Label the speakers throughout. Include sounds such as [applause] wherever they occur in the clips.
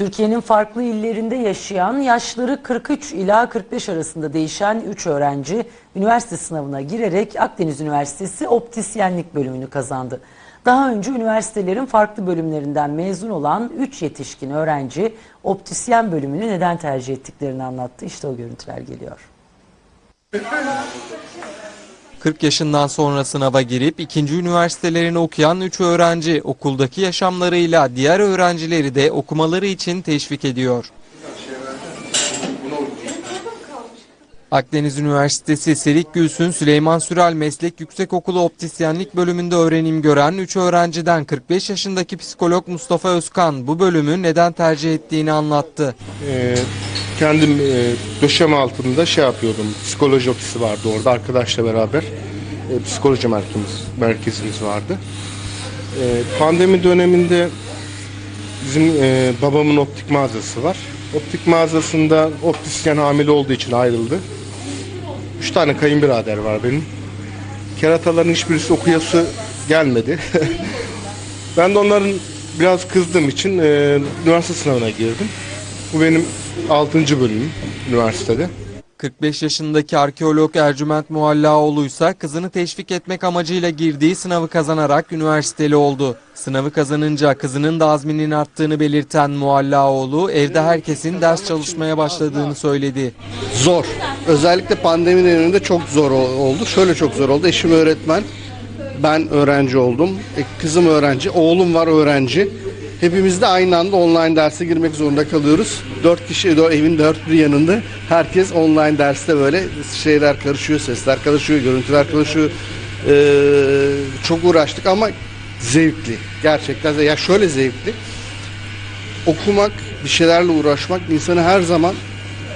Speaker 1: Türkiye'nin farklı illerinde yaşayan yaşları 43 ila 45 arasında değişen 3 öğrenci üniversite sınavına girerek Akdeniz Üniversitesi optisyenlik bölümünü kazandı. Daha önce üniversitelerin farklı bölümlerinden mezun olan 3 yetişkin öğrenci optisyen bölümünü neden tercih ettiklerini anlattı. İşte o görüntüler geliyor.
Speaker 2: 40 yaşından sonra sınava girip ikinci üniversitelerini okuyan 3 öğrenci okuldaki yaşamlarıyla diğer öğrencileri de okumaları için teşvik ediyor. Akdeniz Üniversitesi Serik Gülsün Süleyman Sürel Meslek Yüksekokulu Optisyenlik bölümünde öğrenim gören 3 öğrenciden 45 yaşındaki psikolog Mustafa Özkan bu bölümü neden tercih ettiğini anlattı.
Speaker 3: Ee, kendim e, döşeme altında şey yapıyordum. Psikoloji ofisi vardı orada arkadaşla beraber. E, psikoloji merkezimiz, merkezimiz vardı. E, pandemi döneminde bizim e, babamın optik mağazası var. Optik mağazasında optisyen hamile olduğu için ayrıldı. Üç tane kayınbirader var benim. Kerataların hiçbirisi okuyası gelmedi. [laughs] ben de onların biraz kızdığım için e, üniversite sınavına girdim. Bu benim 6. bölümüm üniversitede.
Speaker 2: 45 yaşındaki arkeolog Ercüment Muallaoğlu ise kızını teşvik etmek amacıyla girdiği sınavı kazanarak üniversiteli oldu. Sınavı kazanınca kızının da azminin arttığını belirten Muallaoğlu evde herkesin ders çalışmaya başladığını söyledi.
Speaker 4: zor. Özellikle pandemi döneminde çok zor ol- oldu. Şöyle çok zor oldu. Eşim öğretmen. Ben öğrenci oldum. E, kızım öğrenci. Oğlum var öğrenci. Hepimiz de aynı anda online derse girmek zorunda kalıyoruz. Dört kişi dört, evin dört bir yanında. Herkes online derste böyle şeyler karışıyor, sesler karışıyor, görüntüler karışıyor. Ee, çok uğraştık ama zevkli. Gerçekten ya şöyle zevkli okumak, bir şeylerle uğraşmak insanı her zaman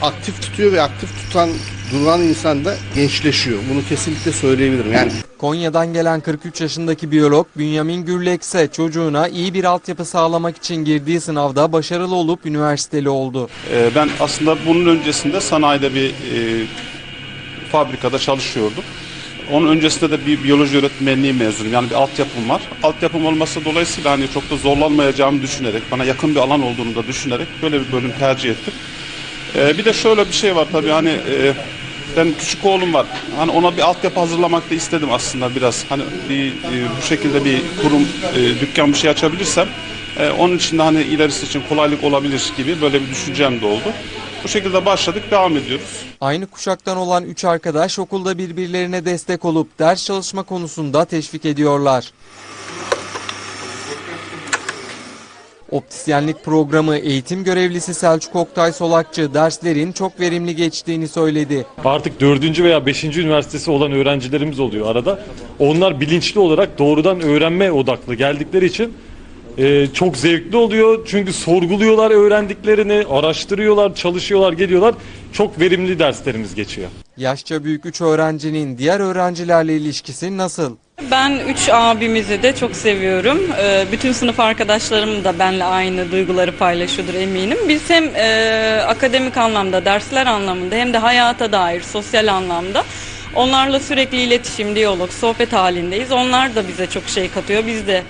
Speaker 4: aktif tutuyor ve aktif tutan duran insan da gençleşiyor. Bunu kesinlikle söyleyebilirim. Yani
Speaker 2: Konya'dan gelen 43 yaşındaki biyolog Bünyamin Gürlek ise çocuğuna iyi bir altyapı sağlamak için girdiği sınavda başarılı olup üniversiteli oldu.
Speaker 5: Ee, Ben aslında bunun öncesinde sanayide bir e, fabrikada çalışıyordum. Onun öncesinde de bir biyoloji öğretmenliği mezunum. Yani bir altyapım var. Altyapım olması dolayısıyla hani çok da zorlanmayacağımı düşünerek, bana yakın bir alan olduğunu da düşünerek böyle bir bölüm tercih ettim. Ee, bir de şöyle bir şey var tabii hani e, ben küçük oğlum var. Hani ona bir altyapı hazırlamak da istedim aslında biraz. Hani bir e, bu şekilde bir kurum, e, dükkan bir şey açabilirsem e, onun için de hani ilerisi için kolaylık olabilir gibi böyle bir düşüncem de oldu. Bu şekilde başladık, devam ediyoruz.
Speaker 2: Aynı kuşaktan olan 3 arkadaş okulda birbirlerine destek olup ders çalışma konusunda teşvik ediyorlar. Optisyenlik programı eğitim görevlisi Selçuk Oktay Solakçı derslerin çok verimli geçtiğini söyledi.
Speaker 6: Artık dördüncü veya beşinci üniversitesi olan öğrencilerimiz oluyor arada. Onlar bilinçli olarak doğrudan öğrenme odaklı geldikleri için e, çok zevkli oluyor. Çünkü sorguluyorlar öğrendiklerini, araştırıyorlar, çalışıyorlar, geliyorlar. Çok verimli derslerimiz geçiyor.
Speaker 2: Yaşça büyük 3 öğrencinin diğer öğrencilerle ilişkisi nasıl?
Speaker 7: Ben üç abimizi de çok seviyorum. Ee, Bütün sınıf arkadaşlarım da benimle aynı duyguları paylaşıyordur eminim. Biz hem e, akademik anlamda, dersler anlamında hem de hayata dair sosyal anlamda onlarla sürekli iletişim, diyalog, sohbet halindeyiz. Onlar da bize çok şey katıyor. Biz de